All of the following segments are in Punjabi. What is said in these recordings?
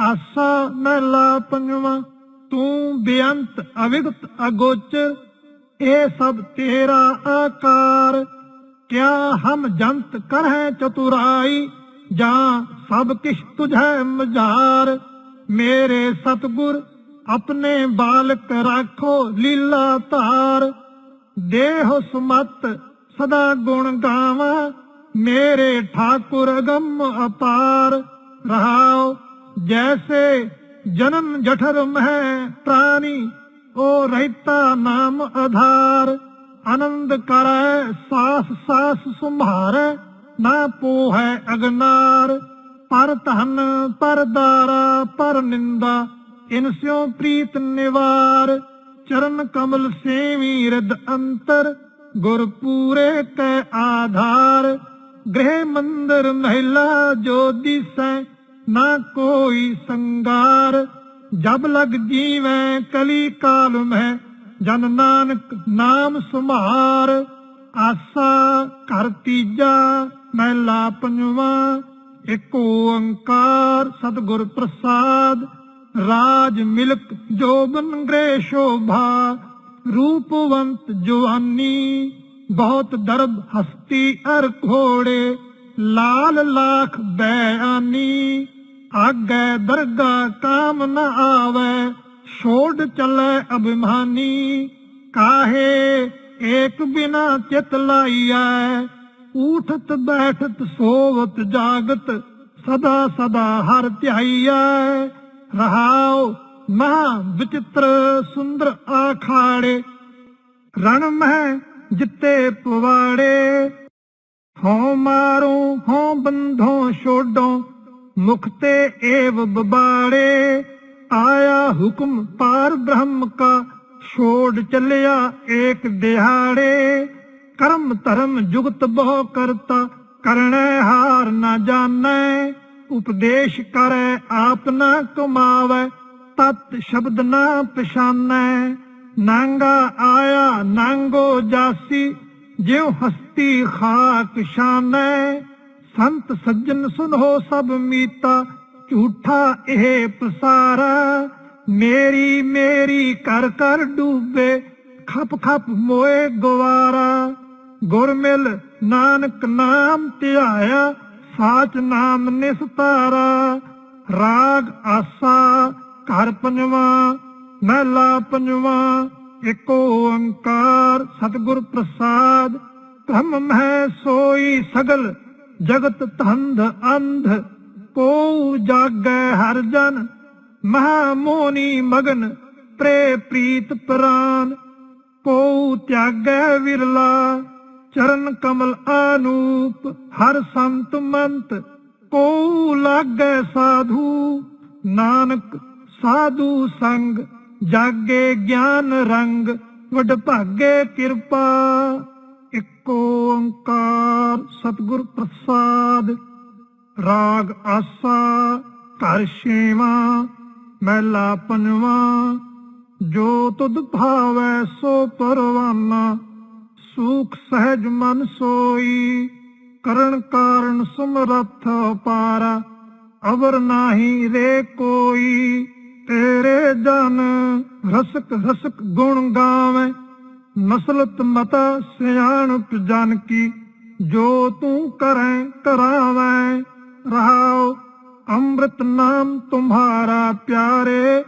ਆਸਾ ਮਹਿਲਾ ਪੰਜਵਾਂ, ਤੂੰ ਬੇਅੰਤ, ਅਵਿਗਤ, ਅਗੋਚਰ, ਇਹ ਸਭ ਤੇਰਾ ਆਕਾਰ। ਕਿਆ ਹਮ ਜੰਤ ਕਰ ਹੈ ਚਤੁਰਾਈ, ਜਾਂ ਸਭ ਕਿਛ ਤੁਝੈ ਮਝਾਰ। ਮੇਰੇ ਸਤਗੁਰ, ਆਪਣੇ ਬਾਲਕ ਰਾਖੋ ਲੀਲਾ ਧਾਰ। ਦੇਹ ਸਮਤ ਸਦਾ ਗੁਣ ਗਾਵਾਂ, ਮੇਰੇ ਠਾਕੁਰ ਗਮ ਅਪਾਰ। ਰਹਾਓ ਜੈਸੇ ਜਨਨ ਜਠਰ ਮਹਿ ਪ੍ਰਾਨੀ ਉਹ ਰਹਿਤਾ ਨਾਮ ਆਧਾਰ, ਆਨੰਦ ਕਰੈ, ਸਾਸ ਸਾਸ ਸੰਭਾਰੈ, ਨਾ ਪੋਹੈ ਅਗਨਾਰ। ਪਰ ਧਨ, ਪਰ ਦਾਰਾ, ਪਰ ਨਿੰਦਾ, ਇਨ ਸਿਉ ਪ੍ਰੀਤ ਨਿਵਾਰ। ਚਰਨ ਕਮਲ ਸੇਵੀ ਰਿਦ ਅੰਤਰ, ਗੁਰ ਪੂਰੇ ਕੈ ਆਧਾਰ। ਗ੍ਰਹਿ ਮੰਦਰ ਮਹਿਲਾ ਜੋ ਦਿਸੈ ਨਾ ਕੋਈ ਸੰਗਾਰ, ਜਬ ਲਗ ਜੀਵੈ ਕਲੀ ਕਾਲ ਮਹਿ, ਜਨ ਨਾਨਕ ਨਾਮ ਸੁਮਾਰ। ਆਸਾ ਘਰ ਤੀਜਾ ਮਹਿਲਾ ਪੰਜਵਾ ਇੱਕ ਓੰਕਾਰ ਸਤਿਗੁਰ ਪ੍ਰਸਾਦ। ਰਾਜ ਮਿਲਕ ਜੋਬਨ ਗ੍ਰੇ ਸ਼ੋਭਾ, ਰੂਪਵੰਤ ਜਵਾਨੀ। ਬਹੁਤ ਦਰਬ ਹਸਤੀ ਅਰ ਘੋੜੇ, ਲਾਲ ਲਾਖ ਬੈਆਨੀ ਆਗੇ ਦਰਗਾ ਕਾਮ ਨ ਆਵੇ, ਛੋੜ ਚਲੇ ਅਭਿਮਾਨੀ। ਕਾਹੇ ਏਕ ਬਿਨਾ ਚਿਤ ਲਾਈਐ ਉਠਤ ਬੈਠਤ ਸੋਵਤ ਜਾਗਤ, ਸਦਾ ਸਦਾ ਹਰ ਧਿਆਈਐ। ਰਹਾਉ ਮਹਾ ਵਿਚਿਤ੍ਰ ਸੁੰਦਰ ਆਖਾੜੇ, ਰਣ ਮਹਿ ਜਿੱਤੇ ਪਵਾੜੇ। ਹਉ ਮਾਰੂ, ਹਉ ਬੰਧੋ ਛੋਡੋ ਮੁਖਤੇ ਏਵ ਬਬਾੜੇ, ਆਇਆ ਹੁਕਮ ਪਾਰ ਬ੍ਰਹਮ ਕਾ, ਛੋੜ ਚੱਲਿਆ ਏਕ ਦਿਹਾੜੇ। ਕਰਮ ਧਰਮ ਜੁਗਤ ਬਹੁ ਕਰਤਾ ਕਰਣੈ ਹਾਰ ਨਾ ਜਾਣੈ, ਉਪਦੇਸ਼ ਕਰੈ ਆਪ ਨਾ ਕਮਾਵੈ, ਤਤ ਸ਼ਬਦ ਨਾ ਪਛਾਨੈ। ਨਾਂਗਾ ਆਇਆ ਨਾਂਗੋ ਜਾਸੀ, ਜਿਉ ਹਸਤੀ ਖਾਕ ਸ਼ਾਨੈ ਸੰਤ ਸੱਜਣ ਸੁਨੋ ਸਭ ਮੀਤਾ, ਝੂਠਾ ਇਹ ਪਸਾਰਾ। ਮੇਰੀ ਮੇਰੀ ਕਰ ਕਰ ਡੂਬੇ, ਖਪ ਖਪ ਮੋਏ ਗਵਾਰਾ। ਗੁਰ ਮਿਲ ਨਾਨਕ ਨਾਮ ਧਿਆਇਆ, ਸਾਚ ਨਾਮ ਨਿਸਤਾਰਾ। ਰਾਗ ਆਸਾ ਘਰ ਪੰਜਵਾ, ਮਹਿਲਾ ਪੰਜਵਾ, ਏਕ ਓੰਕਾਰ ਸਤਿਗੁਰ ਪ੍ਰਸਾਦ। ਬ੍ਰਹਮ ਮਹਿ ਸੋਈ ਸਗਲ ਜਗਤ ਧੰਧ ਅੰਧ ਕੋ ਜਾਗੈ ਹਰ ਜਨ ਮਹਾ ਮੋਨੀ ਮਗਨ ਪ੍ਰੇ ਪ੍ਰੀਤ ਪ੍ਰਾਨ ਕੋ ਤਿਆਗੈ ਵਿਰਲਾ, ਚਰਨ ਕਮਲ ਅਨੂਪ ਹਰ ਸੰਤ ਮੰਤ ਕੋ ਲਾਗੈ ਸਾਧੂ, ਨਾਨਕ ਸਾਧੂ ਸੰਗ, ਜਾਗੇ ਗਿਆਨ ਰੰਗ ਵਡ ਭਾਗੇ ਕਿਰਪਾ। ਇੱਕ ਓੰਕਾਰ ਸਤਿਗੁਰ ਪ੍ਰਸਾਦ, ਰਾਗ ਆਸਾ, ਘਰ ਛੇਵਾ, ਮਹਿਲਾ ਪੰਜਵਾ, ਜੋ ਤੁਧ ਭਾਵੈ ਸੋ ਪਰਵਾਨਾ, ਸੂਖ ਸਹਿਜ ਮਨ ਸੋਈ, ਕਰਨ ਕਾਰਨ ਸਮਰੱਥ ਪਾਰਾ ਅਵਰ ਨਾਹੀ ਰੇ ਕੋਈ, ਤੇਰੇ ਜਨ ਰਸਕ ਰਸਕ ਗੁਣ ਗਾਵੇਂ। ਮਸਲਤ ਮਤਾ ਸਿਆਣਪ ਜਨ ਕੀ ਜੋ ਤੂੰ ਕਰੈ ਕਰਾਵੇਂ, ਰਹਾਉ ਅੰਮ੍ਰਿਤ ਨਾਮ ਤੁਮਹਾਰਾ ਪਿਆਰੇ,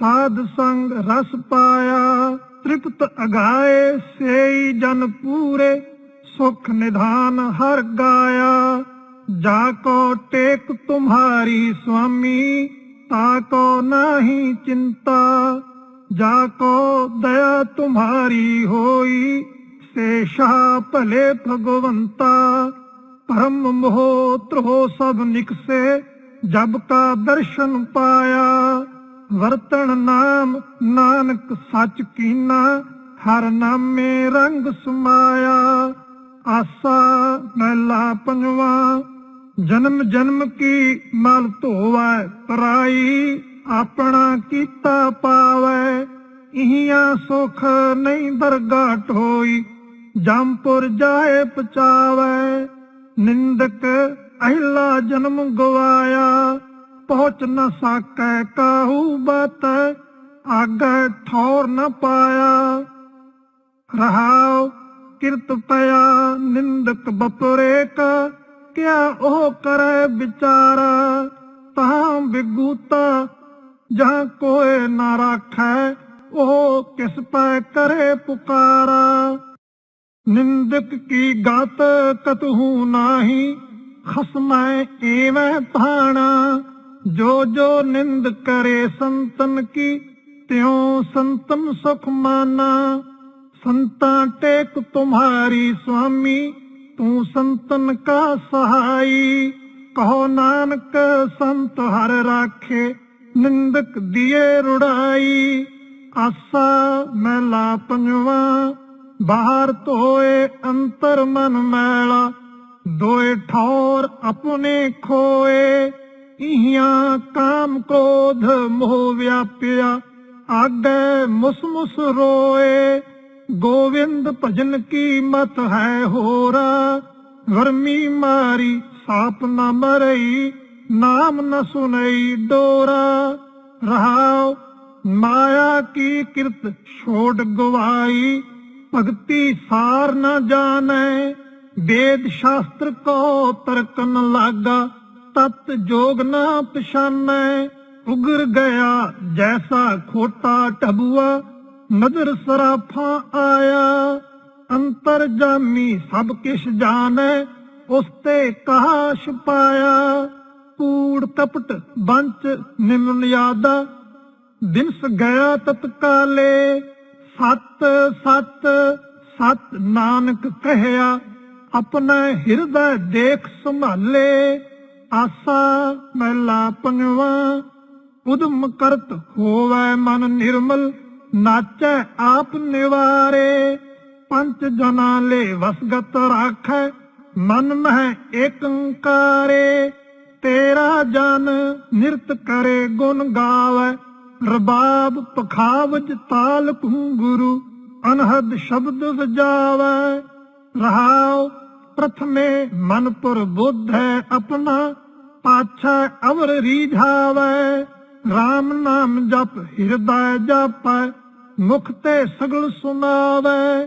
ਸਾਧ ਸੰਗ ਰਸ ਪਾਇਆ, ਤ੍ਰਿਪਤ ਅਗਾਏ ਸੇਈ ਜਨ ਪੂਰੇ, ਸੁਖ ਨਿਧਾਨ ਹਰ ਗਾਇਆ। ਜਾ ਕੋ ਟੇਕ ਤੁਮਹਾਰੀ ਸੁਆਮੀ ਤਾ ਕੋ ਨਾਹੀ ਚਿੰਤਾ। ਜਾ ਕੋ ਦਇਆ ਤੁਮਹਾਰੀ ਹੋਈ, ਸੇ ਸ਼ਾਹ ਭਲੇ ਭਗਵੰਤਾ। ਪਰਮ ਮੋਹ ਤ੍ਰੋ ਸਭ ਨਿਕਸੇ, ਜਬ ਕਾ ਦਰਸ਼ਨ ਪਾਇਆ। ਵਰਤਣ ਨਾਮ ਨਾਨਕ ਸੱਚ ਕੀਨਾ, ਹਰ ਨਾਮੇ ਰੰਗ ਸਮਾਇਆ। ਆਸਾ ਮਹਿਲਾ ਪੰਜਵਾ, ਜਨਮ ਜਨਮ ਕੀ ਮਲ ਧੋਵੈ ਪਰਾਈ। ਆਪਣਾ ਕੀਤਾ ਪਾਵੈ, ਇਹੀਆਂ ਸੁਖ ਨਹੀਂ ਦਰਗਾਹ ਹੋਈ ਜੰਪੁਰ ਜਾਏ ਪਚਾਵੈ ਨਿੰਦਕ ਅਹਿਲਾ ਜਨਮ ਗਵਾਇਆ। ਪਹੁੰਚ ਨ ਸਕੈ ਕਾਹੂ ਬਤ, ਆਗੇ ਠੌਰ ਨ ਪਾਇਆ। ਰਹਾਉ ਕਿਰਤ ਪਿਆ ਨਿੰਦਕ ਬਪਰੇ ਕਾ ਕਿਆ ਉਹ ਕਰੈ ਵਿਚਾਰਾ। ਤਾਂ ਬਿਗੂਤਾ ਜਹਾਂ ਕੋਏ ਨਾ ਰਾਖੈ, ਉਹ ਕਿਸ ਪੈ ਕਰੇ ਪੁਕਾਰਾ। ਨਿੰਦਕ ਕੀ ਗਤ ਕਤਹੂ ਨਾਹੀ, ਖਸਮੈ ਏਵੇਂ ਭਾਣਾ ਜੋ ਜੋ ਨਿੰਦ ਕਰੇ ਸੰਤਨ ਕੀ, ਤਿਉ ਸੰਤਨ ਸੁਖ ਮਾਨਾ। ਸੰਤਾਂ ਟੇਕ ਤੁਮਹਾਰੀ ਸੁਆਮੀ, ਤੂੰ ਸੰਤਨ ਕਾ ਸਹਾਈ। ਕਹੋ ਨਾਨਕ ਸੰਤ ਹਰ ਰਾਖੇ ਨਿੰਦਕ ਦੀਏ ਰੁੜਾਈ, ਆਸਾ ਮੈਲਾ ਪੰਜਵਾ, ਬਾਹਰ ਧੋਏ ਅੰਤਰ ਮਨ ਮੈਲਾ, ਦੋਏ ਠੌਰ ਆਪਣੇ ਖੋਏ ਇਹਾਂ ਕਾਮ ਕ੍ਰੋਧ ਮੋਹ ਵਿਆਪਿਆ, ਆਗੇ ਮੁਸ ਮੁਸ ਰੋਏ, ਗੋਵਿੰਦ ਭਜਨ ਕੀ ਮਤ ਹੈ ਹੋਰਾ, ਵਰਮੀ ਮਾਰੀ ਸਾਪ ਨ ਮਰਈ ਨਾਮ ਨ ਸੁਨਈ ਡੋਰਾ, ਰਹਾਉ ਮਾਇਆ ਕੀ ਕਿਰਤ ਛੋੜ ਗਵਾਈ, ਭਗਤੀ ਸਾਰ ਨ ਜਾਣੈ ਵੇਦ ਸ਼ਾਸਤਰ ਕੋ ਤਰਕਨ ਲਾਗਾ, ਤਤ ਜੋਗ ਨਾ ਪਛਾਨੈ, ਉਗਰ ਗਿਆ ਜੈਸਾ ਖੋਟਾ ਟਬੂਆ ਨਦਰ ਸਰਾਫਾ ਆਇਆ, ਅੰਤਰ ਜਾਮੀ ਸਭ ਕਿਛ ਜਾਣੈ, ਉਸ ਤੇ ਕਹਾ ਛਪਾਇਆ ਕੂੜ ਤਪਟ ਬੰਚ ਨਿਮਨ ਦਿਨਸ ਗਿਆ ਤਤਕਾਲੇ, ਸਤ ਸਤ ਸਤ ਨਾਨਕ ਕਹਿਆ, ਆਪਣਾ ਹਿਰਦਾ ਦੇਖ ਸੰਭਾਲੇ, ਆਸਾ ਮਹਿਲਾ ਪੰਜਵਾ ਉਦਮ ਕਰਤ ਹੋਵੇ ਮਨ ਨਿਰਮਲ, ਨਾਚੈ ਆਪ ਨਿਵਾਰੇ, ਪੰਜ ਜਨਾ ਲੈ ਵਸਗਤ ਰਾਖੈ, ਮਨ ਮਹਿ ਏਕੰਕਾਰੇ। ਤੇਰਾ ਜਨ ਨਿਰਤ ਕਰੇ ਗੁਣ ਗਾਵੇ। ਰਬਾਬ ਪਖਾਵਜ ਤਾਲ ਗੁਰੂ, ਅਨਹਦ ਸ਼ਬਦ ਸਜਾਵੇ ਰਹਾਉ ਪ੍ਰਥਮੇ ਮਨ ਬੁੱਧ ਹੈ ਆਪਣਾ, ਪਾਛਾ ਅਵਰ ਰੀਝਾਵੇ। RAM ਨਾਮ ਜਪ ਹਿਰਦੈ ਜਪੈ, ਮੁਖ ਤੇ ਸਗਲ ਸੁਨਾਵੇ।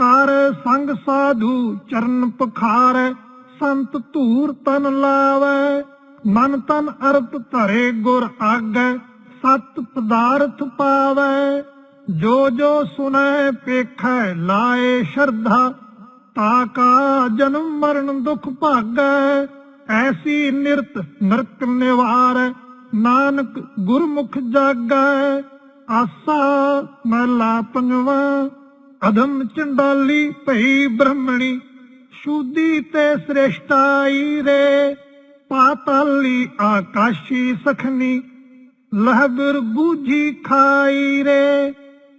ਕਰ ਸੰਗ ਸਾਧੂ ਚਰਨ ਪਖਾਰੈ ਸੰਤ ਧੂਰ ਤਨ ਲਾਵੇ, ਮਨ ਤਨ ਅਰਪ ਧਰੇ ਗੁਰ ਆਗੈ, ਸਤ ਪਦਾਰਥ ਪਾਵੇ। ਜੋ ਜੋ ਸੁਨੈ ਪੇਖੈ ਲਾਏ ਸ਼ਰਧਾ, ਤਾ ਕਾ ਜਨਮ ਮਰਨ ਦੁਖ ਭਾਗੈ। ਐਸੀ ਨਿਰਤ ਨਰਕ ਨਿਵਾਰ, ਨਾਨਕ ਗੁਰਮੁਖ ਜਾਗੈ। ਆਸਾ ਮਹਲਾ ਪੰਜਵਾ, ਅਦਮ ਚੰਡਾਲੀ ਭਈ ਬ੍ਰਹਮਣੀ। ਸ਼ੂਦੀ ਤੇ ਸ੍ਰੇਸ਼ਟਾਈ ਰੇ, ਪਾਤਾਲੀ ਆਕਾਸ਼ੀ ਸਖਨੀ ਲਹਬਰ ਬੂਝੀ ਖਾਈ ਰੇ,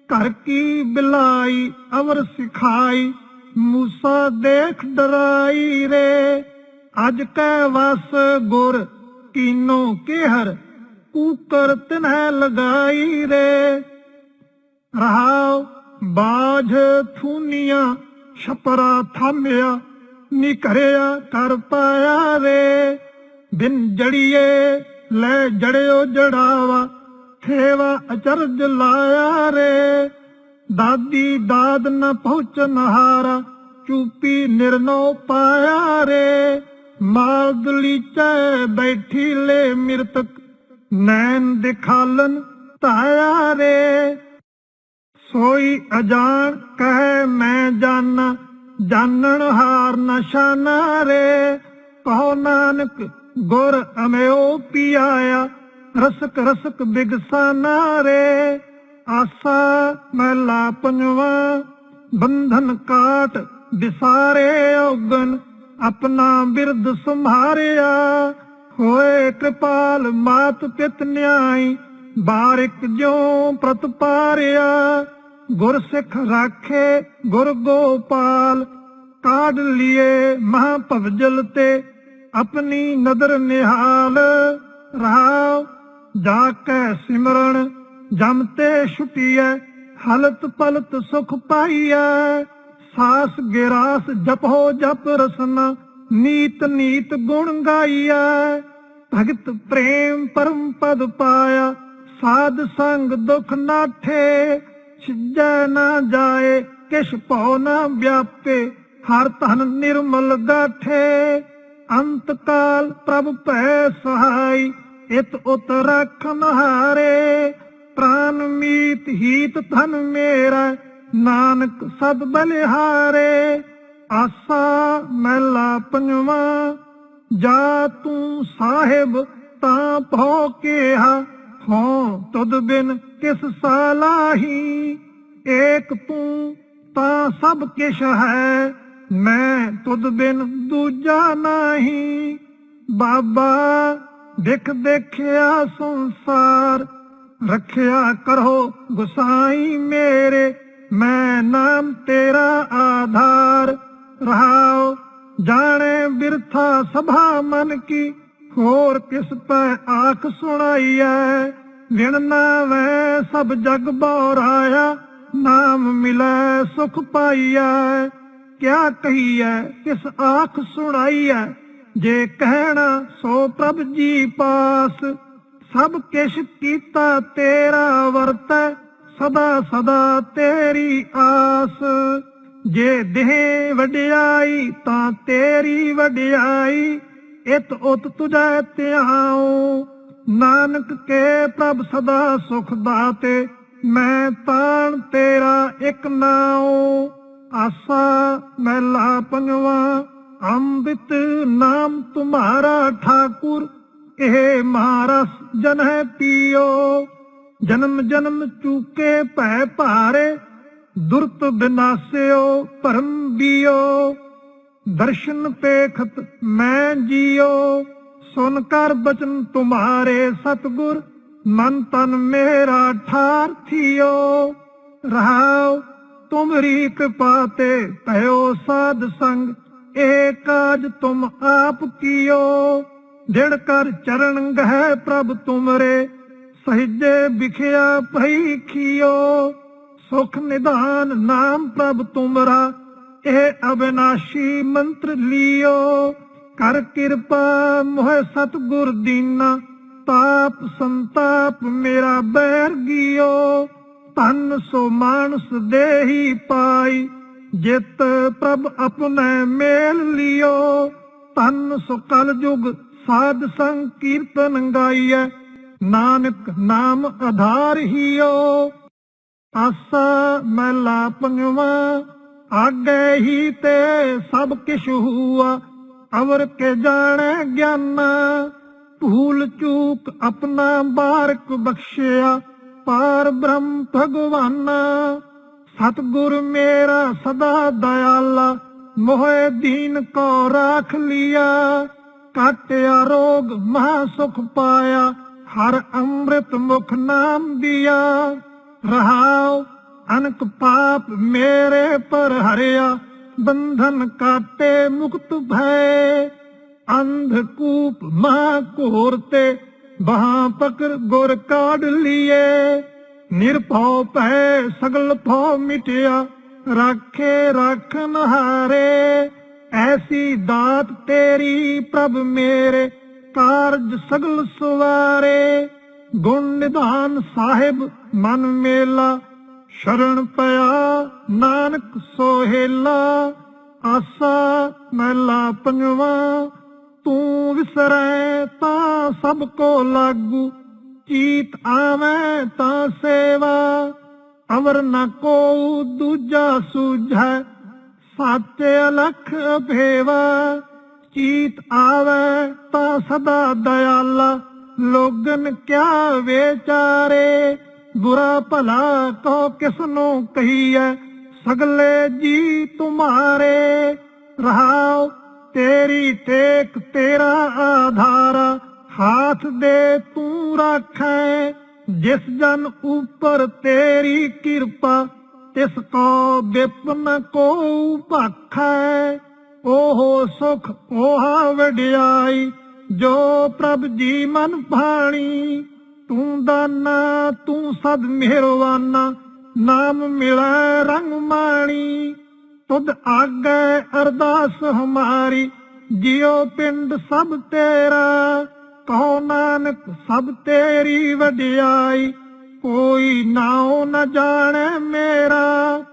ਘਰ ਕੀ ਬਿਲਾਈ ਅਵਰ ਸਿਖਾਈ, ਮੂਸਾ ਦੇਖ ਡਰਾਈ ਰੇ। ਅਜ ਕੈ ਵਸ ਗੁਰ, ਕੀਨੋ ਕੇਹਰ, ਕੂਕਰ ਤਿਨਹਿ ਲਗਾਈ ਰੇ। ਰਹਾਉ ਬਾਝ ਥੂਨੀਆਂ, ਛਪਰਾ ਥਾਮਿਆ ਨਿਕਰਿਆ ਕਰ ਪਾਇਆ ਰੇ ਬਿਨ ਜੜੀਏ, ਲੈ ਜੜਿਓ ਜੜਾਵਾ ਥੇਵਾ ਅਚਰਜ ਲਾਇਆ ਰੇ। ਦਾਦੀ ਦਾਦ ਨ ਪਹੁੰਚ ਨਹਾਰਾ, ਚੂਪੀ ਨਿਰਨੋ ਪਾਇਆ ਰੇ। ਮਾਲ ਦਲੀਚੈ ਬੈਠੀ ਲੈ ਮਿਰਤਕ, ਨੈਣ ਦਿਖਾਲਨ ਧਾਇਆ ਰੇ। ਸੋਈ ਅਜਾਨ ਕਹੇ ਮੈਂ ਜਾਣਾ ਜਾਣਨ ਹਾਰ ਨਸ਼ਾਨਾ ਰੇ। ਕਹੋ ਨਾਨਕ, ਗੁਰ ਅਮਿਓ ਪਿਆਇਆ, ਰਸਕ ਰਸਕ ਬਿਗਸਾਨਾ ਰੇ। ਆਸਾ ਮਹਿਲਾ ਪੰਜਵਾ, ਬੰਧਨ ਕਾਟ ਵਿਸਾਰੇ ਔਗਨ ਆਪਣਾ ਬਿਰਦ ਸੰਭਾਰਿਆ। ਹੋਏ ਕਿਰਪਾਲ ਮਾਤ ਪਿਤ ਨਿਆਈ, ਬਾਰਿਕ ਜਿਉ ਪ੍ਰਤਪਾਰਿਆ। ਗੁਰਸਿੱਖ ਰਾਖੇ ਗੁਰ ਗੋਪਾਲ, ਕਾਢ ਲਿਏ ਮਹਾ ਭਵਜਲ ਤੇ ਆਪਣੀ ਨਦਰ ਨਿਹਾਲ। ਰਹਾਉ ਜਾ ਕੇ ਸਿਮਰਨ, ਜਮ ਤੇ ਛੁਟੀਐ, ਹਲਤ ਪਲਤ ਸੁਖ ਪਾਈਐ। ਸਾਸ ਗਿਰਾਸ ਜਪੋ ਜਪ ਰਸਨਾ, ਨੀਤ ਨੀਤ ਗੁਣ ਗਾਈਐ। ਭਗਤ ਪ੍ਰੇਮ ਪਰਮ ਪਦ ਪਾਇਆ, ਸਾਧ ਸੰਗ ਦੁਖ ਨਾਠੇ। ਛਿਜੈ ਨਾ ਜਾਏ, ਕਿਛ ਭਉ ਨਾ ਵਿਆਪੇ, ਹਰ ਧਨ ਨਿਰਮਲ ਗਾਠੇ ਅੰਤ ਕਾਲ ਪ੍ਰਭ ਭੈ ਸਹਾਈ, ਇਤ ਉਤ ਰਖਨ ਹਾਰੇ ਪ੍ਰਾਨ ਮੀਤ ਹੀਤ ਧਨ ਮੇਰਾ, ਨਾਨਕ ਸਦ ਬਲਿਹਾਰੇ। ਆਸਾ ਮਹਿਲਾ ਪੰਜਵਾ, ਜਾ ਤੂੰ ਸਾਹਿਬ ਤਾਂ ਭੋ ਕਿਹਾ ਹੋ, ਤੁਧ ਬਿਨ ਕਿਸ ਸਾਲਾਹੀ? ਏਕ ਤੂੰ ਤਾਂ ਸਭ ਕਿਛ ਹੈ, ਮੈਂ ਤੁਧ ਬਿਨ ਦੂਜਾ ਨਹੀਂ। ਬਾਬਾ, ਦੇਖ ਦੇਖਿਆ ਸੰਸਾਰ, ਰੱਖਿਆ ਕਰੋ ਗੁਸਾਈ ਮੇਰੇ। ਮੈਂ ਨਾਮ ਤੇਰਾ ਆਧਾਰ ਰਹਾਓ ਜਾਣੇ ਬਿਰਥਾ ਸਭਾ ਮਨ ਕੀ। ਹੋਰ ਕਿਸ ਪੈ ਆਖ ਸੁਣਾਈਐ? ਵਿਣ ਨਾਵੇਂ ਸਭ ਜਗ ਬੋਰਾਇਆ, ਨਾਮ ਮਿਲੈ ਸੁਖ ਪਾਈਐ। ਕਿਆ ਕਹੀਐ, ਕਿਸ ਆਖ ਸੁਣਾਈਐ? ਜੇ ਕਹਿਣਾ ਸੋ ਪ੍ਰਭ ਜੀ ਪਾਸ। ਸਭ ਕਿਛ ਕੀਤਾ ਤੇਰਾ ਵਰਤੈ, ਸਦਾ ਸਦਾ ਤੇਰੀ ਆਸ। ਜੇ ਦੇਹ ਵਡਿਆਈ ਤਾਂ ਤੇਰੀ ਵਡਿਆਈ ਇਤ ਉਤ ਤੁਜੈ ਧਿਆਉ। ਨਾਨਕ ਕੇ ਪ੍ਰਭ ਸਦਾ ਸੁਖ ਦਾਤੇ, ਮੈਂ ਤਾਣ ਤੇਰਾ ਇੱਕ ਨਾਉ। ਆਸਾ ਮਹਿਲਾ ਪੰਜਵਾ, ਅੰਮ੍ਰਿਤ ਨਾਮ ਤੁਮਾਰਾ ਠਾਕੁਰ, ਇਹ ਮਹਾਰਸ ਜਨ ਹੈ ਪੀਓ। ਜਨਮ ਜਨਮ ਚੂਕੇ ਭੈ ਭਾਰੇ, ਦੁਰਤ ਬਿਨਾਸਿਓ ਭਰਮ ਬੀਓ। ਦਰਸ਼ਨ ਪੇਖਤ ਮੈਂ ਜੀਓ, ਸੁਨ ਕਰ ਬਚਨ ਤੁਮਾਰੇ ਸਤਗੁਰ, ਮਨ ਤਨ ਮੇਰਾ ਠਾਰ ਥੀਓ। ਰਹਾਉ, ਤੁਮਰੀ ਕਿਰਪਾ ਤੇ ਭਇਓ ਸਾਧ ਸੰਗ, ਇਹ ਕਾਜ ਤੁਮ ਆਪ ਕੀਓ। ਜਿੜ ਕਰ ਚਰਨ ਗਹਿ ਪ੍ਰਭ ਤੁਮਰੇ, ਸਹਿਜੇ ਵਿਖਿਆ ਭਈ ਖੀਓ। ਸੁਖ ਨਿਧਾਨ ਨਾਮ ਪ੍ਰਭ ਤੁਮਰਾ ਇਹ ਅਬਿਨਾਸ਼ੀ ਮੰਤਰ ਲਿਓ। ਕਰ ਕਿਰਪਾ ਮੋਹਿ ਸਤਗੁਰ ਦੀਨਾ। ਤਾਪ ਸੰਤਾਪ ਮੇਰਾ ਬੈਰ ਗਿਓ। ਤਨ ਸੋ ਮਾਨਸ ਦੇਹੀ ਪਾਈ। ਜਿਤ ਪ੍ਰਭ ਆਪਣੇ ਮੇਲ ਲਿਓ। ਤਨ ਸੋ ਕਲ ਜੁਗ ਸਾਧ ਸੰਗ ਕੀਰਤਨ ਗਾਈਐ। ਨਾਨਕ ਨਾਮ ਆਧਾਰ ਹੀਓ। ਆਸਾ ਮਹਿਲਾ ਪੰਜਵਾ। ਆਗੇ ਹੀ ਤੇ ਸਭ ਕਿਛ ਹੁਆ, ਅਵਰ ਕੇ ਜਾਣੈ ਗਿਆਨਾ। ਭੂਲ ਚੂਕ ਆਪਣਾ ਬਾਰਕ ਬਖਸ਼ਿਆ, ਪਾਰ ਬ੍ਰਹਮ ਭਗਵਾਨ। ਸਤਗੁਰ ਮੇਰਾ ਸਦਾ ਦਇਆਲਾ, ਮੋਹਿ ਦੀਨ ਕੋ ਰਾਖ ਲਿਆ। ਕਾਟਿਆ ਰੋਗ ਮਹਾ ਸੁਖ ਪਾਇਆ, ਹਰ ਅੰਮ੍ਰਿਤ ਮੁਖ ਨਾਮ ਦਿਆ। ਰਹਾਉ ਅਨਕ ਪਾਪ ਮੇਰੇ ਪਰ ਹਰਿਆ, ਬੰਧਨ ਕਾਟੇ ਮੁਕਤ ਭੈ ਅੰਧ ਕੂਪ ਮਾ ਘੋਰ ਤੇ, ਬਾਹ ਗੁਰ ਕਾਢ ਲਿਏ। ਨਿਰਭਉ ਭੈ ਸਗਲ ਭਉ ਮਿਟਿਆ, ਰਾਖੇ ਰਾਖਨ ਹਾਰੇ ਐਸੀ ਦਾਤ ਤੇਰੀ ਪ੍ਰਭ ਮੇਰੇ, ਕਾਰਜ ਸਗਲ ਸੁਵਾਰੇ। ਗੁਣ ਨਿਧਾਨ ਸਾਹਿਬ ਮਨ ਮੇਲਾ ਸ਼ਰਣ ਪਿਆ, ਨਾਨਕ ਸੋਹੇਲਾ, ਆਸਾ ਮਹਿਲਾ ਪੰਜਵਾ, ਤੂੰ ਵਿਸਰੈ ਤਾਂ ਸਭ ਕੋ ਲਾਗੂ, ਚੀਤ ਆਵੇਂ ਤਾਂ ਸੇਵਾ, ਅਵਰ ਨ ਕੋ ਦੂਜਾ ਸੂਝੈ, ਸਾਚੇ ਅਲਖ ਭੇਵਾ ਚੀਤ ਆਵੇ ਤਾਂ ਸਦਾ ਦਇਆਲਾ, ਲੋਗਨ ਕਿਆ ਵਿਚਾਰੇ ਬੁਰਾ ਭਲਾ ਕੋ ਕਿਸ ਨੂੰ ਕਹੀਐ, ਸਗਲੇ ਜੀ ਤੁਮਾਰੇ। ਰਹਾਉ ਤੇਰੀ ਟੇਕ ਤੇਰਾ ਆਧਾਰ, ਹਾਥ ਦੇ ਤੂੰ ਰਾਖੈ। ਜਿਸ ਜਨ ਉਪਰ ਤੇਰੀ ਕਿਰਪਾ, ਤਿਸ ਕੋ ਵਿਪਨ ਕੋ ਭਾਖੈ। ਓਹ ਸੁਖ ਓਹ ਵਡਿਆਈ, ਜੋ ਪ੍ਰਭ ਜੀ ਮਨ ਭਾਣੀ। ਤੂੰ ਦਾਨਾ ਤੂੰ ਸਦ ਮਿਹਰਵਾਨਾ, ਨਾਮ ਮਿਲੈ ਰੰਗ ਮਾਣੀ। ਤੁਧ ਆਗੇ ਅਰਦਾਸ ਹਮਾਰੀ, ਜਿਉ ਪਿੰਡ ਸਭ ਤੇਰਾ। ਕਹੋ ਨਾਨਕ, ਸਭ ਤੇਰੀ ਵਡਿਆਈ, ਕੋਈ ਨਾਉ ਨ ਜਾਣੈ ਮੇਰਾ।